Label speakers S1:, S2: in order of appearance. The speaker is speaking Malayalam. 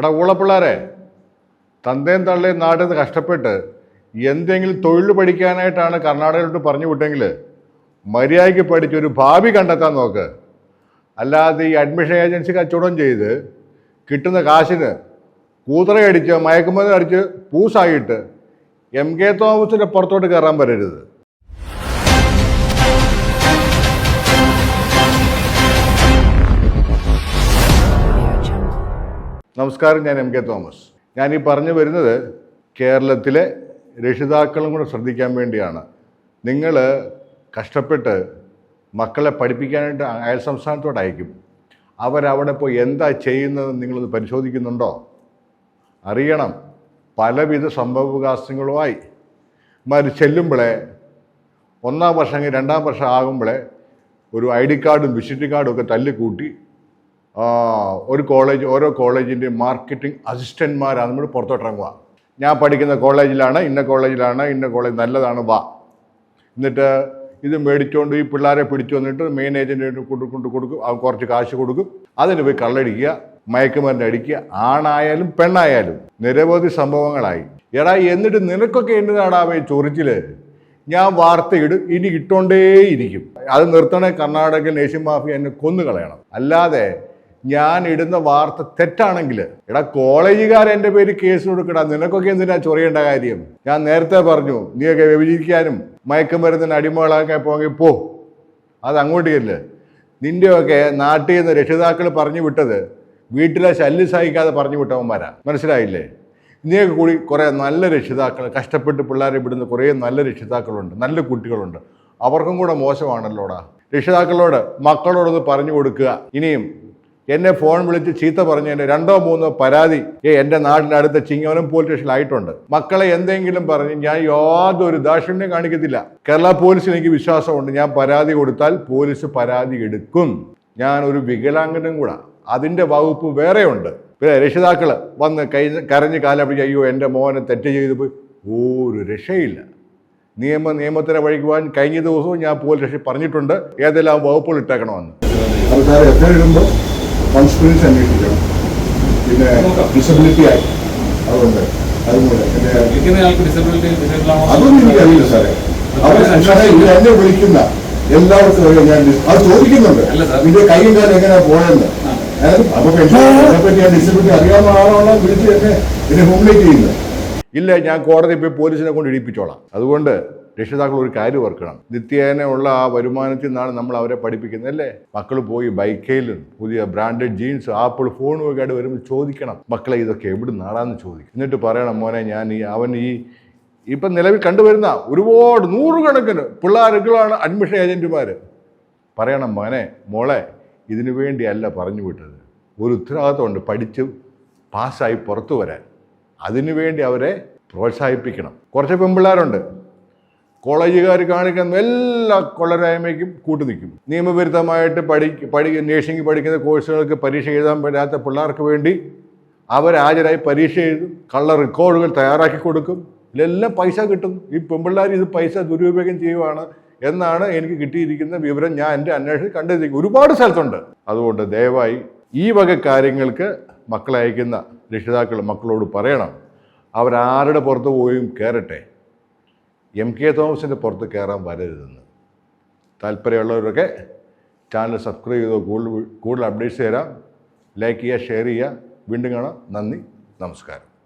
S1: എടാ ഊളപ്പിള്ളാരെ തന്തയും തള്ളയും നാട്ടിൽ നിന്ന് കഷ്ടപ്പെട്ട് എന്തെങ്കിലും തൊഴിൽ പഠിക്കാനായിട്ടാണ് കർണാടകയിലോട്ട് പറഞ്ഞു വിട്ടെങ്കിൽ മര്യാദയ്ക്ക് പഠിച്ച് ഒരു ഭാവി കണ്ടെത്താൻ നോക്ക്. അല്ലാതെ ഈ അഡ്മിഷൻ ഏജൻസി കച്ചവടം ചെയ്ത് കിട്ടുന്ന കാശിന് കൂതറയടിച്ച് മയക്കുമരുന്ന് അടിച്ച് പൂസായിട്ട് എം കെ തോമസിന്റെ പുറത്തോട്ട് കയറാൻ വരരുത്. നമസ്കാരം ഞാൻ എം കെ തോമസ്. ഞാൻ ഈ പറഞ്ഞു വരുന്നത് കേരളത്തിലെ രക്ഷിതാക്കളും കൂടെ ശ്രദ്ധിക്കാൻ വേണ്ടിയാണ്. നിങ്ങൾ കഷ്ടപ്പെട്ട് മക്കളെ പഠിപ്പിക്കാനായിട്ട് അയൽ സംസ്ഥാനത്തോട്ട് അയക്കും. അവരവിടെ പോയി എന്താ ചെയ്യുന്നത് നിങ്ങളത് പരിശോധിക്കുന്നുണ്ടോ? അറിയണം. പലവിധ സംഭവവികാസങ്ങളുമായി. മാര് ചെല്ലുമ്പോഴേ ഒന്നാം വർഷം രണ്ടാം വർഷം ആകുമ്പോഴേ ഒരു ഐ ഡി കാർഡും വിസിറ്റ് കാർഡും ഒക്കെ തല്ലിക്കൂട്ടി ഒരു കോളേജ് ഓരോ കോളേജിന്റെയും മാർക്കറ്റിംഗ് അസിസ്റ്റന്റ്മാരാണ് നമ്മൾ പുറത്തോട്ടിറങ്ങുക ഞാൻ പഠിക്കുന്ന കോളേജിലാണ് ഇന്ന കോളേജിലാണ് ഇന്ന കോളേജ് നല്ലതാണ് വാ. എന്നിട്ട് ഇത് മേടിച്ചുകൊണ്ട് ഈ പിള്ളേരെ പിടിച്ചു വന്നിട്ട് മെയിൻ ഏജന്റായിട്ട് കൊണ്ട് കൊടുക്കും അവൻ കുറച്ച് കാശ് കൊടുക്കും. അതിന് പോയി കള്ളടിക്കുക മയക്കുമരുന്ന് അടിക്കുക ആണായാലും പെണ്ണായാലും. നിരവധി സംഭവങ്ങളായി. എടാ എന്നിട്ട് നിനക്കൊക്കെ എന്നതാടാവേ ചൊറിച്ചിൽ? ഞാൻ വാർത്തയിടും ഇനി ഇട്ടോണ്ടേയിരിക്കും. അത് നിർത്തണേ കർണാടക നേഷ്യൻ മാഫിയ എന്നെ കൊന്നു കളയണം അല്ലാതെ ഞാൻ ഇടുന്ന വാർത്ത തെറ്റാണെങ്കിൽ എടാ കോളേജുകാർ എന്റെ പേര് കേസ് കൊടുക്കടാ. നിനക്കൊക്കെ എന്തിനാ ചൊറിയേണ്ട കാര്യം? ഞാൻ നേരത്തെ പറഞ്ഞു നീയൊക്കെ വ്യഭിചരിക്കാനും മയക്കുമരുന്നിന് അടിമകളാക്കാൻ പോകെ പോ. അത് അങ്ങോട്ട് ചെല്ല്. നിന്റെയൊക്കെ നാട്ടിൽ നിന്ന് രക്ഷിതാക്കൾ പറഞ്ഞു വിട്ടത് വീട്ടിലെ ശല്യം സഹിക്കാതെ പറഞ്ഞു വിട്ടവന്മാരാ. മനസ്സിലായില്ലേ? നീയൊക്കെ കൂടി കുറേ നല്ല രക്ഷിതാക്കൾ കഷ്ടപ്പെട്ട് പിള്ളേരെ വിടുന്ന കുറേ നല്ല രക്ഷിതാക്കളുണ്ട് നല്ല കുട്ടികളുണ്ട്. അവർക്കും കൂടെ മോശമാണല്ലോടാ. രക്ഷിതാക്കളോട് മക്കളോടൊന്ന് പറഞ്ഞു കൊടുക്കുക. ഇനിയും എന്നെ ഫോൺ വിളിച്ച് ചീത്ത പറഞ്ഞതിന് രണ്ടോ മൂന്നോ പരാതി ഏ എന്റെ നാടിന്റെ അടുത്ത ചിങ്ങോനം പോലീസ് സ്റ്റേഷനിലായിട്ടുണ്ട് മക്കളെ എന്തെങ്കിലും പറഞ്ഞ് ഞാൻ യാതൊരു ദാക്ഷിണ്യം കാണിക്കത്തില്ല. കേരള പോലീസിന് എനിക്ക് വിശ്വാസമുണ്ട്. ഞാൻ പരാതി കൊടുത്താൽ പോലീസ് പരാതി എടുക്കും. ഞാൻ ഒരു വികലാംഗനും കൂടെ. അതിന്റെ വകുപ്പ് വേറെയുണ്ട്. പിന്നെ രക്ഷിതാക്കൾ വന്ന് കൈ കരഞ്ഞ് കാലപ്പിടിച്ച് അയ്യോ എന്റെ മോനെ തെറ്റ് ചെയ്തു പോയി. ഒരു രക്ഷയില്ല. നിയമ നിയമത്തിനെ വഴിക്ക് പോകാൻ കഴിഞ്ഞ ദിവസവും ഞാൻ പോലീസ് പറഞ്ഞിട്ടുണ്ട്. ഏതെല്ലാം വകുപ്പുകൾ ഇട്ടേക്കണമെന്ന്. കോൺസ്പിറൻസി അന്വേഷിക്കണം പിന്നെ ഡിസബിലിറ്റി ആയി. അതുകൊണ്ട്
S2: വിളിക്കുന്ന
S1: അതൊന്നും എനിക്കറിയില്ല സാറേ. അവർ എന്നെ എല്ലാവർക്കും അറിയാം. ഞാൻ അത് ചോദിക്കുന്നുണ്ട്. നിന്റെ കൈയും കാലം എങ്ങനെയാ പോയെന്ന്? അപ്പൊ പറ്റി ഞാൻ ഡിസബിലിറ്റി അറിയാവുന്ന ആളാണോ? വിളിച്ച് എന്നെ എന്നെ ഹോംലേറ്റ് ചെയ്യുന്നത്. ഇല്ല ഞാൻ കോടതി പോയി പോലീസിനെ കൊണ്ട് ഇടിപ്പിച്ചോളാം. അതുകൊണ്ട് രക്ഷിതാക്കൾ ഒരു കാര്യം ഓർക്കണം. നിത്യേന ഉള്ള ആ വരുമാനത്തിൽ നിന്നാണ് നമ്മൾ അവരെ പഠിപ്പിക്കുന്നത് അല്ലേ? മക്കൾ പോയി ബൈക്കയിലും പുതിയ ബ്രാൻഡഡ് ജീൻസ് ആപ്പിൾ ഫോണും ഒക്കെ ആയിട്ട് വരുമ്പോൾ ചോദിക്കണം മക്കളെ ഇതൊക്കെ എവിടെ നാടാന്ന് ചോദിക്കും. എന്നിട്ട് പറയണം മോനെ ഞാൻ ഈ അവൻ ഈ ഇപ്പം നിലവിൽ കണ്ടുവരുന്ന ഒരുപാട് നൂറുകണക്കിന് പിള്ളേരുകളാണ് അഡ്മിഷൻ ഏജന്റുമാർ പറയണം മോനെ മോളെ ഇതിനു വേണ്ടിയല്ല പറഞ്ഞു വിട്ടത്. ഒരു ഉത്തരവാദിത്തമുണ്ട് പഠിച്ച് പാസ്സായി പുറത്തു വരാൻ. അതിനു വേണ്ടി അവരെ പ്രോത്സാഹിപ്പിക്കണം. കുറച്ച് പെൺപിള്ളേരുണ്ട്. കോളേജുകാർ കാണിക്കുന്ന എല്ലാ കൊള്ളരായ്മയ്ക്കും കൂട്ടു നിൽക്കും നിയമവിരുദ്ധമായിട്ട് പഠി പഠി നേഴ്സിംഗ് പഠിക്കുന്ന കോഴ്സുകൾക്ക് പരീക്ഷ എഴുതാൻ പറ്റാത്ത പിള്ളേർക്ക് വേണ്ടി അവർ ഹാജരായി പരീക്ഷ എഴുതും കള്ള റെക്കോർഡുകൾ തയ്യാറാക്കി കൊടുക്കും. ഇതിലെല്ലാം പൈസ കിട്ടും. ഈ പെൺപിള്ളേർ ഇത് പൈസ ദുരുപയോഗം ചെയ്യുവാണ് എന്നാണ് എനിക്ക് കിട്ടിയിരിക്കുന്ന വിവരം ഞാൻ എന്റെ അന്വേഷണം കണ്ടെത്തി ഒരുപാട് സ്ഥലത്തുണ്ട്. അതുകൊണ്ട് ദയവായി ഈ വക കാര്യങ്ങൾക്ക് മക്കളെ അയക്കുന്ന രക്ഷിതാക്കൾ മക്കളോട് പറയണം. അവരാരുടെ പുറത്ത് പോയും കയറട്ടെ. എം കെ തോമസിന്റെ പുറത്ത് കയറാൻ വരരുതെന്ന്. താല്പര്യമുള്ളവരൊക്കെ ചാനൽ സബ്സ്ക്രൈബ് ചെയ്തോ കൂടുതൽ കൂടുതൽ അപ്ഡേറ്റ്സ് തരാം. ലൈക്ക് ചെയ്യുക ഷെയർ ചെയ്യുക. വീണ്ടും കാണാം. നന്ദി നമസ്കാരം.